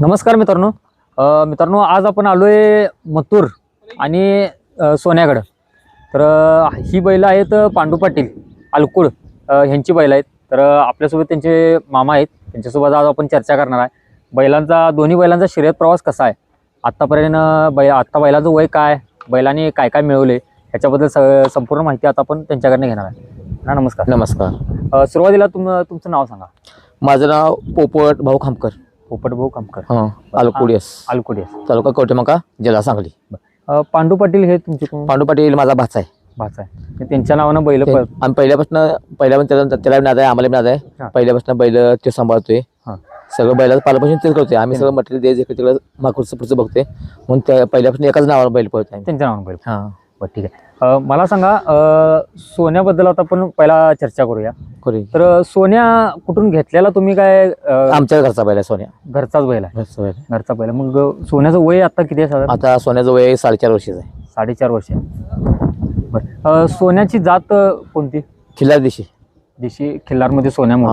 नमस्कार मित्रांनो. मित्रांनो आज आपण आलोय मथुर आणि अ, सोन्याकडं तर ही बैलं आहेत पांडू पाटील अलकुळ ह्यांची बैल आहेत. तर आपल्यासोबत त्यांचे मामा आहेत. त्यांच्यासोबत आज आपण चर्चा करणार आहे. बैलांचा दोन्ही बैलांचा शर्यत प्रवास कसा आहे? आत्तापर्यंत अ, बै आत्ता बैलाचं वय काय? बैलांनी काय काय मिळवले? ह्याच्याबद्दल स संपूर्ण माहिती आता आपण त्यांच्याकडनं घेणार आहे. हा, नमस्कार. नमस्कार. सुरुवातीला तुम तुमचं नाव सांगा. माझं नाव पोपट भाऊ खामकर. पोपट भाऊ कामकर. हं अलकुडियस अलकुडे तालुका कवटेमका जिल्हा सांगली. अ, पांडू पाटील हे तुमचे कोण? पांडू पाटील माझा भाचा आहे. भाचा आहे. ते त्यांच्या नावानं बैल ते- आम्ही पहिल्यापासून पहिल्यापासून त्याला त्याला बी नाद आहे आम्हाला बी नाद हा. आहे पहिल्यापासून बैल ते सांभाळतोय. हा. सगळं बैलाचं पाल्यापासून तेच करतोय. आम्ही सगळं मटेरियल द्यायचं इकडे तिकडे मागचं पुढचं बघतोय. म्हणून त्या पहिल्यापासून एकाच नावावर बैल पळतोय आम्ही. त्यांच्या नावानं बैल हा. बरं ठीक आहे. मला सांगा सोन्याबद्दल आता आपण पहिला चर्चा करूया. तर सोन्या कुठून घेतलेला तुम्ही काय आमच्या घरचा बैल आहे सोन्या. घरचाच बैल आहे? घरचा बैल. आहे. मग सोन्याचं वय आता किती आहे साधारण? आता सोन्याचं वय साडेचार वर्षाचं आहे. साडेचार वर्ष आहे. बरं. सोन्याची जात कोणती? खिल्लार दिशी. देशी खिल्लारमध्ये सोन्यामुळे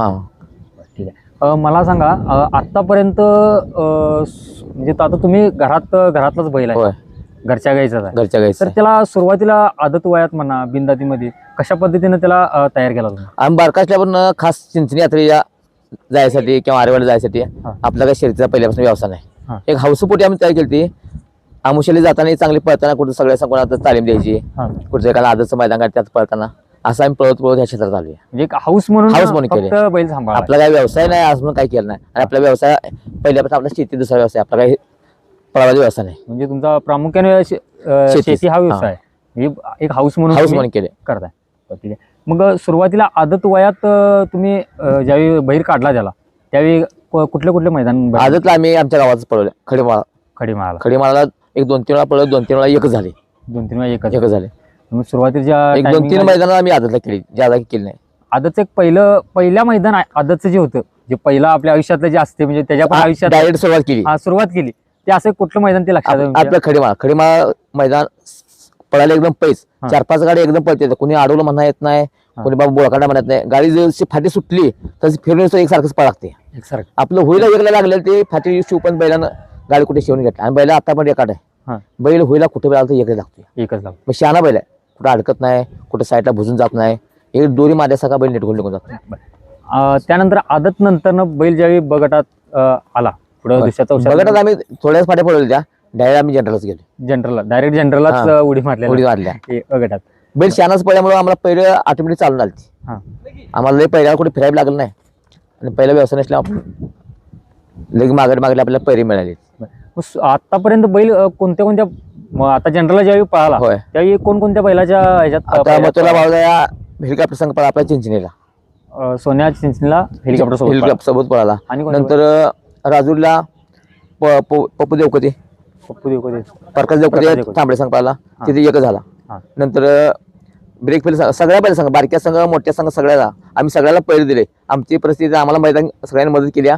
ठीक आहे. मला सांगा स- म्हणजे आता तुम्ही घरात घरातलाच बैल आहे. होय. घरच्या गाईचाच आहे. घरच्या गाईचं तर. त्याला सुरुवातीला आदत वयात म्हणा बिंदातीमध्ये कशा पद्धतीने त्याला अ, तयार केला तुम्ही? आम्ही बारकासल्या पण खास चिंचणी यात्रेला जायसाठी किंवा आरेवाडा जायसाठी हा. आपला काही शर्यतीचा पहिल्यापासून व्यवसाय हा. नाही एक हाऊसपोटी आम्ही तयार केली आमुशाली जाताना चांगली पळताना कुठं सगळ्या संकुलात तालीम द्यायची हा. कुठं एखादा आदरचं मैदान काढ त्यात पळताना असं आम्ही पळत पळत ह्या क्षेत्रात आलोय. म्हणजे एक हाऊस म्हणून हाऊस म्हणून फक्त बैल सांभाळा आपला काही व्यवसाय नाही आज म्हणून काही केलं नाही. आणि आपला व्यवसाय पहिल्यापासून आपला शेती दुसरा व्यवसाय आपला काही पळावाचा व्यवसाय नाही. म्हणजे तुमचा प्रामुख्याने शे- अ, शेतीच. शेती हा व्यवसाय म्हणजे एक हाऊस म्हणून हाऊस तुम्ही म्हणून केले करताय. ठीक आहे. मग सुरुवातीला आदत वयात अ, तुम्ही अ, ज्यावेळी बहिर काढला त्याला त्यावेळी क- कुठले कुठले मैदान बघितले? आजच आम्ही आमच्या गावात पळवलं खडीमाळा. खडी माळाला खडीमाळाला एक दोन तीन वेळा पळवलं दोन तीन वेळा एकच झाले. दोन तीन वेळा एकच. एकच झाले. मग सुरुवातीच्या एक दोन तीन timing ला- मैदानाला आम्ही आदतला केली ज्यादा केली नाही. आदतचं एक पहिलं पहिल्या मैदान आ- आदतचं जे होतं जे पहिलं आपल्या आयुष्यातलं जे असते म्हणजे त्याच्या पण आयुष्यात डायरेक्ट सुरुवात केली. हा सुरुवात केली. ते असं कुठलं मैदान ते लक्षात आहे तुमच्या? आपलं खडीमाळ. खडीमाळ मैदान पळायला एकदम पैस. हा. चार पाच गाडी एकदम पळते. कोणी अडवलं म्हणा येत नाही कोणी बाबा बोळकांडा म्हणत नाही. गाडी जशी फाटी सुटली तशी फिरून एक सारखंच पळ लागते. एकसारखं. आपलं होईला वेगळं लागलेलं ते फाटी शिव पण बैलानं गाडी कुठे शिवून घेतला. आणि बैला आता पण एकाट हा. आहे बैल होईला कुठे बैल तर एकच लागते एकच लाव मग शहाणा बैल आहे. कुठं अडकत नाही कुठं साईडला भुजून जात नाही. एक दोरी मारल्यासारखा बैल नेटकून निघून जातो. अं, त्यानंतर आदत नंतर बैल ज्यावेळी बगटात अं, आला पुढे बघत आम्ही थोड्याच फाट्या पडवल्या त्या डायरेक्ट आम्ही जनरलच गेलो. जनरलला डायरेक्ट जनरललाच उडी मारल्या उडी मारल्या. बगटात बैल शहाणाच पडल्यामुळे आम्हाला पहिले ऑटोमॅटिक चालून आली आम्हाला लय पहिल्याला कुठे फिरायला लागलं नाही. आणि पहिला व्यवसाय नसल्या आपण लगे मागड मागले आपल्याला पैरी मिळाली. मग आतापर्यंत बैल कोणत्या कोणत्या मग आता जनरलला ज्यावेळी पळाला त्यावेळी कोणकोणत्या बैलाच्या ह्याच्यात बावजा या हेलिकॉप्टर संघ पळा आपल्या चिंचणीला. सोन्या चिंचणीला हेलिकॉप्टर. हेलिकॉप्टर सोबत पळाला. आणि नंतर राजूरला प- प- पप्पू देवकते. पप्पू देवकते. प्रकाश देवकते देवकते. तांबडे संघ पळाला हा. तिथे एकच झाला. हा. नंतर ब्रेक फेल सगळ्या बैल संघ बारक्या संघ मोठ्या संघ सगळ्याला. आम्ही सगळ्याला पैर दिले. आमची परिस्थिती आम्हाला मैदान सगळ्यांनी मदत केली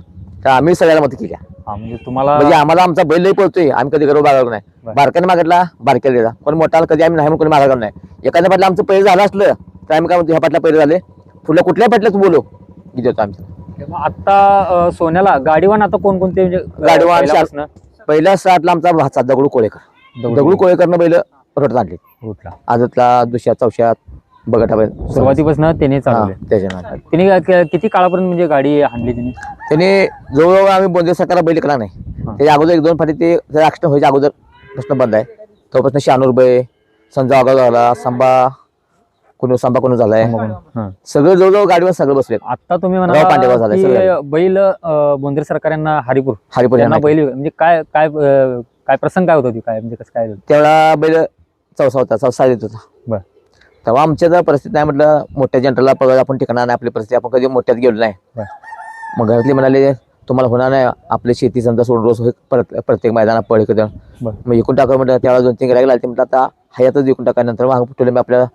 तर आम्ही सगळ्याला मदत केली हा. म्हणजे तुम्हाला म्हणजे आम्हाला आमचा बैल लई पळतोय. आम्ही कधी गर्व बाळगलो नाही. बरं. बारक्याने मागितला बारक्याला दिला. पण मोठ्याला कधी आम्ही नाही म्हणून कोणी मागायला नाही. एखाद्या पाटला आमचं पैर झालं असलं तर आम्ही काय म्हणतो ह्या पाटला पैर झाले. पुढल्या कुठल्या पाटल्यात बोलो? की देतो आमच्या मग आता सोन्याला गाडीवान आता कोणकोणते म्हणजे गाडीवान, पहिल्या साठला आमचा भाचा दगडू कोळेकर. दगडू कोळेकरनं बैल रटत आणले. रूटला आजतला दुसऱ्या चौशात बैल सुरुवातीपासून त्याने चालवले. त्याच्या नावाने. तिने क- किती काळापर्यंत म्हणजे गाडी आणली तिने? त्याने जवळजवळ आम्ही बोंदे सरकारला बैल करा नाही. हा. त्याच्या अगोदर एक दोन फाटी ते व्हायच्या अगोदर प्रश्न बंद आहे. तोपासून शहानूर बै संजय आगाव झाला संबा कुणू संबा कुणू झालाय हा. सगळं जवळजवळ गाडीवर सगळं बसले आता तुम्ही राव पांडेवा म्हणा झालाय, की सगळं. बैल अं, बोंदेर सरकार यांना हरिपूर हरिपूर यांना यांना बैल म्हणजे काय काय अं, काय प्रसंग काय होत होती काय म्हणजे कसं काय होतं? त्यावेळेला बैल चौसा होता चौसा देत होता बर. तेव्हा आमच्या जर परिस्थिती नाही म्हटलं मोठ्या जनरलला पगार आपण ठिकाणा नाही आपली परिस्थिती आपण कधी मोठ्यात गेलो नाही बर. मग घरातले म्हणाले तुम्हाला होणार नाही आपली शेती समजा सोडून रोज होईल परत प्रत्येक मैदानात पळ कधी बर. मग एकूण टाका म्हटलं त्यावेळेला दोन तीन गिरायक लागले म्हटलं आता हयातच टाका नंतर मग मी आपल्याला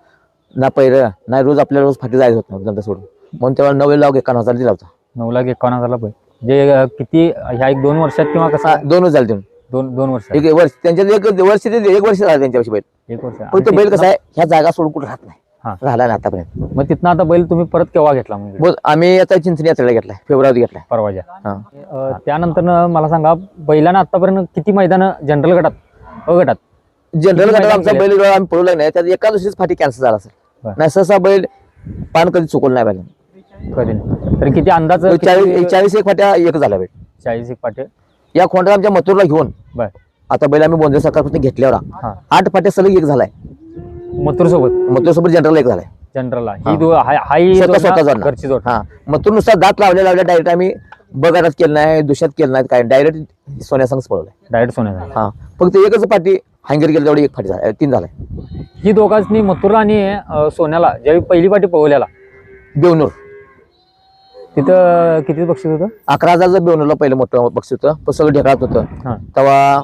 ना पहिरं नाही रोज आपल्याला रोज फाटी जायचं होतं धंदा सोडून. म्हणून तेव्हा नऊ लाख एकावन्न हजार दिला होता. नऊ लाख एकावन्न हजारला म्हणजे अं, किती ह्या एक दोन वर्षात किंवा हा, कसं दोनच झाले दोन दोन वर्ष एक वर्ष त्यांच्यात एक वर्ष ते एक वर्ष झालं त्यांच्यापाशी बैल. एक वर्ष. फक्त आणि बैल ते- कसा आहे ह्या जागा सोडून कुठं राहत नाही. हा. झाला ना आतापर्यंत. मग तिथनं आता बैल तुम्ही परत केव्हा घेतला म्हणजे बोल आम्ही आता चिंचणी यात्रेला घेतलाय फेब्रुवारी घेतलाय. परवाच्या हा. अं, त्यानंतर मला सांगा बैलानं आतापर्यंत किती मैदान जनरल गटात अ गटात? जनरल गटात आमचा? बैल आम्ही पळवला नाही त्यात एका दुसरीच फाटी कॅन्सल झाला सर बर. नाही सहसा बैल पान कधी चुकवलं नाही बैल कधी नाही. तर किती अंदाज चाळीस किती- चाळीस एक फाट्या एक झाला बैल. चाळीस एक पाटे या खोंडाला आमच्या मथुरला घेऊन. बर. आता बैल आम्ही बोंदे सरकारपासून घेतल्यावर हा. आठ फाट्या सलग एक झालाय. मथुर सोबत मथुर सोबत जनरल एक झालाय. जनरलला हा. ही. दो स्वतः-. घरची जोड हा. नुसता दात लावल्या लावल्या डायरेक्ट आम्ही बगारात केलं नाही दुष्यात केलं नाही काय डायरेक्ट सोन्यासंग पळवलाय. डायरेक्ट सोन्याचा हा. फक्त एकच पाठी हँगर गेलं तेवढी एक फाटी झाली तीन झालाय ही दोघांनी मथुरला आणि अं, सोन्याला ज्यावेळी पहिली पाठी पवल्याला बेवनूर. तिथं किती बक्षीस होतं? अकरा हजारचं बेवनूरला पहिलं मोठं बक्षीस होतं पण सगळं ढेकळात होतं. तेव्हा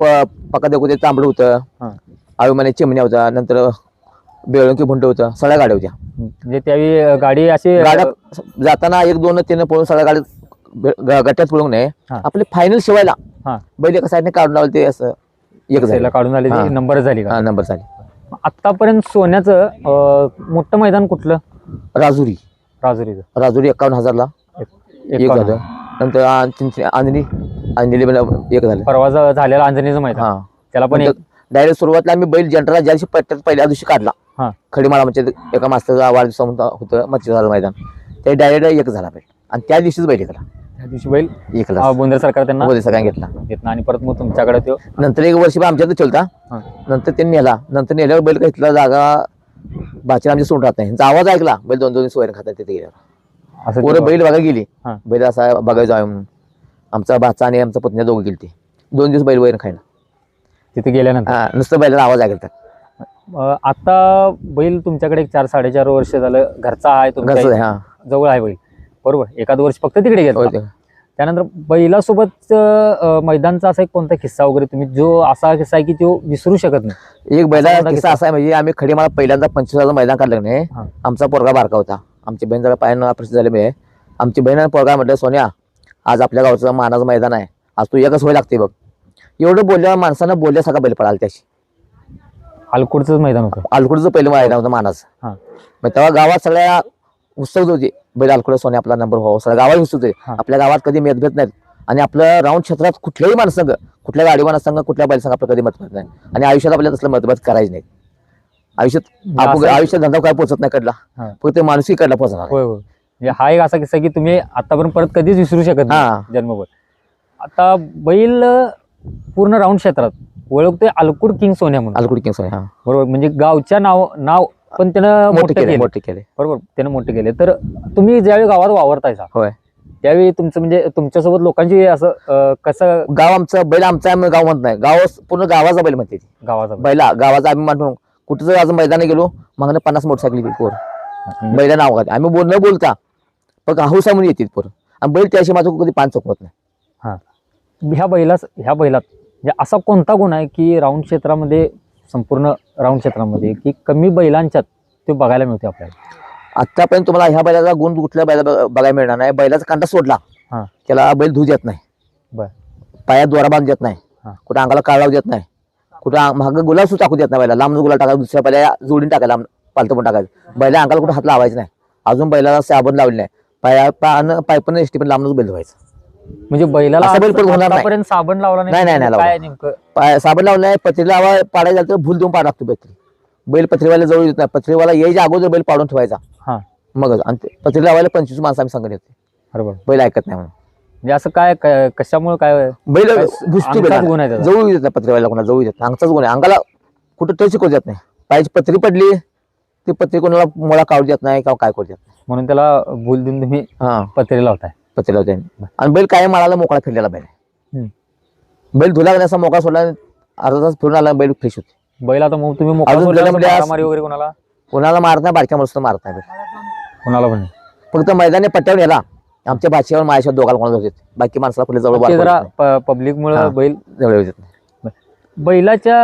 प पका देखू ते तांबडं होतं आयुमाने चिमण्या होत्या नंतर बेळंकी भुंड होतं सगळ्या गाड्या होत्या. म्हणजे त्यावेळी अं, गाडी अशी अं, गाड्या जाताना एक दोन तीन पळून सगळ्या गाड्या ग- ग- गट्ट्यात पळून नये हा. आपले फायनल शिवायला. हा. बैल एका साईडने काढून लावलं ते असं. एक झालं. काढून आली हा. नंबर झाली का? हा नंबर झाले. आतापर्यंत सोन्याचं अं, मोठं मैदान कुठलं? राजुरी. राजुरीचं. राजुरी एकावन्न हजारला. एक- एकावन्न. झालं. नंतर आ- चिंचणी आंजणी आंजणी एक झालं. परवा झालेलं अंजनीचं मैदान. हा. त्याला पण एक डायरेक्ट सुरुवातला आम्ही बैल जनरलला ज्या दिवशी पट्ट्यात पहिल्या दिवशी काढला. हा. खडीमाळा म्हणजे एका मास्तरचा वाढदिवसा होतं मच्छी झालं मैदान. ते डायरेक्ट एक झाला बैल. आणि त्या दिवशीच बैल एकला. दिवशी बैल. अं, बोंदर सरकार त्यांना सगळ्यांना घेतला. घेतला आणि परत मग तुमच्याकडे तो नंतर एक वर्ष आमच्यात चलता हा. नंतर त्यांनी नेला. नंतर नेल्यावर बैल घेतला जागा बाची आमची सोडून राहत नाही. आवाज ऐकला. बैल दोन दोन दिवस वैर खातात तिथे गेल्यावर. असं पोरं बैल बघायला गेली. हा. बैल असा बघायला जाऊ म्हणून. आमचा भाचा आणि आमचा पत्नी दोघं गेली ते दोन दिवस बैल वैर खायला. तिथे गेल्यानंतर? हा, नुसतं बैलाला आवाज ऐकतात अं, आता बैल तुमच्याकडे एक चार साडेचार वर्ष झालं घरचा आहे तुमच्या आहे, हा. जवळ आहे बैल. बरोबर. एखाद वर्ष फक्त तिकडे ते. त्यानंतर बैलासोबत मैदानचा असा एक कोणता किस्सा वगैरे तुम्ही जो असा किस्सा आहे की तो विसरू शकत नाही? एक बैला कोणता किस्सा? असा आहे म्हणजे आम्ही खडीमाळा पहिल्यांदा पंचवीस हजार मैदान काढलं नाही. आमचा पोरगा बारका होता. आमची बहीण जरा पायानं ऑपरेशन झाल्यामुळे आमची बहीण आणि पोरगा म्हटलं सोन्या आज आपल्या गावचं मानाचं मैदान आहे. आज तू एकच होय लागते बघ. एवढं बोलल्यावर माणसानं बोलल्यासारखा बैल पळाला त्याशी. अलकुडचंच मैदान होतं. अल्कुडचं पहिलं मैदान होतं मानाचं. हा. मग तेव्हा गावात सगळ्या उत्सव होते बैल अल्कुड सोन्या आपला नंबर व्हावा सगळ्या गावात उत्सव होते. आपल्या गावात कधी मतभेद नाहीत. आणि आपलं राऊंड क्षेत्रात कुठल्याही माणसांग कुठल्या गाडीवाना संघ कुठल्या बैल संघ आपलं कधी मतभेद नाही. आणि आयुष्यात आपल्याला तसलं मतभेद करायचं नाही आयुष्यात आयुष्यात धंदा काय पोहोचत नाही कडला. फक्त मानसिक कडला पोहोचणार म्हणजे हा एक असा किस्सा की तुम्ही आतापर्यंत परत कधीच विसरू शकत. नाही जन्मभर. आता बैल पूर्ण राऊंड क्षेत्रात ओळखतोय अलकुड किंग सोन्या म्हणून. अल्कुड किंग सोन्या बरोबर म्हणजे गावच्या नाव नाव पण त्यानं मोठे केले मोठे केले. बरोबर त्यानं मोठे केले. तर तुम्ही ज्यावेळी गावात वावरतायचा होय. त्यावेळी तुमचं म्हणजे तुमच्यासोबत लोकांची असं कसं गाव आमचं बैल आमचा आहे, गाव म्हणत नाही. गाव पूर्ण गावाचा बैल म्हणते. गावाचा बैला. गावाचा आम्ही म्हणून. कुठं जर आज मैदानात गेलो मागणं पन्नास मोटरसायकल पोर. बैला नाव घालते आम्ही बोल न बोलता पण हाऊस आहे म्हणून येते पोर. आणि बैल त्याशी माझं कधी पान चुकवत नाही. हा. ह्या बैलास ह्या बैलात म्हणजे असा कोणता गुण आहे की राऊंड क्षेत्रामध्ये संपूर्ण राऊंड क्षेत्रामध्ये की कमी बैलांच्यात ते बघायला मिळते आपल्याला. आतापर्यंत तुम्हाला ह्या बैलाचा गुण कुठल्या बैला बघ- बघायला मिळणार नाही. बैलाचा कांटा सोडला हा. त्याला बैल धू देत नाही. बर. पायात दोरा बांध देत नाही. हा. कुठं अंगाला काळ लावू देत नाही. कुठं मागं गुलाब सुद्धा टाकू देत नाही बैला लांब गुलाब टाकायला दुसऱ्या बैला जोडीन टाकायला पालतं पण टाकायचं. बैला अंगाला कुठं हात लावायचं नाही. अजून बैलाला साबण लावली नाही. पाया पान पायपन एसटी पण लांबच बैल धुवायचं. म्हणजे बैलाला असा बैल होणार नाही. आतापर्यंत साबण लावला नाही, नाही, नाही काय नेमकं? पाय साबण लावलं नाही पत्रीला लावा पाडायला तर भूल देऊन पाड लागतो पत्री बैल पत्रीवाला जवळ येत नाही. पत्रीवाला यायच्या अगोदर बैल पाडून ठेवायचा. हा. मगच. आणि ते पत्री लावायला पंचवीस माणसं आम्ही संगत येते बरोबर. बैल ऐकत नाही म्हणून. म्हणजे असं काय काय- कशामुळे काय बैल काय घुसतो अंगठात गुण आहे त्याचा. जवळ येत नाही पत्रीवाला कोणा जवळ येत नाही. अंगचाच गुण आहे. अंगाला कुठं टच करू देत नाही. पायाची पत्री पडली ती पत्री कोणाला मोळा काढू देत नाही किंवा काय करू देत नाही. म्हणून त्याला भूल देऊन तुम्ही हा. पत्रे लावताय. पत्री लावते आणि बैल काय माळाला मोकळा फिरलेला बैल. बैल धुला असा मोकळा सोडला अर्धा तास फिरून आला बैल फ्रेश होते बैल आता मग तुम्ही मोकळा अजून सोडला त्याला असं आज- मारामारी वगैरे कोणाला कोणाला मारत नाही बारक्या मस्त मारत नाही बैल कोणाला पण नाही. फक्त मैदानी पट्ट्यावर नेला आमच्या भाषेवर माझ्याशिवाय दोघाला कोणाला होते बाकी माणसाला पुढे जवळ ते बारकं जरा होत नाही. पब्लिक मुळे हा. बैल जवळ नाही बैलाच्या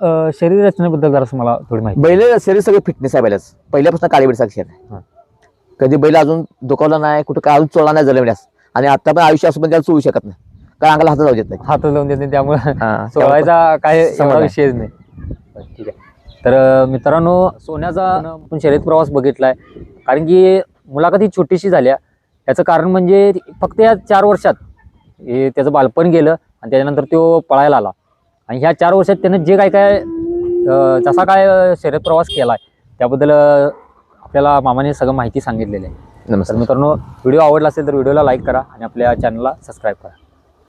अं, शरीर रचनेबद्दल जरा मला थोडी माहिती बैल शरीर सगळे फिटनेस आहे बैलाच पहिल्यापासून काळी बेडचा खेळ हा. आहे कधी बैल अजून दुखावला नाही कुठं काय अजून चोळला नाही जलमल्यास आणि आता पण आयुष्य असं पण त्याला चोळू शकत नाही. कारण अंगाला हात जाऊ देत नाही. हात लावून देत नाही त्यामुळे. सोडायचा काय समज एवढा. विषयच नाही. ठीक आहे. तर मित्रांनो सोन्याचा आपण शर्यत प्रवास बघितलाय. कारण की मुलाखत ही छोटीशी झाल्या याचं कारण म्हणजे फक्त या चार वर्षात हे त्याचं बालपण गेलं आणि त्याच्यानंतर तो पळायला आला. आणि ह्या चार वर्षात त्यानं जे काय काय जसा काय शर्यत प्रवास केला आहे त्याबद्दल आपल्याला मामाने सगळं माहिती सांगितलेली आहे. नमस्कार. मित्रांनो व्हिडिओ आवडला असेल तर व्हिडिओला लाईक करा आणि आपल्या चॅनलला सबस्क्राईब करा.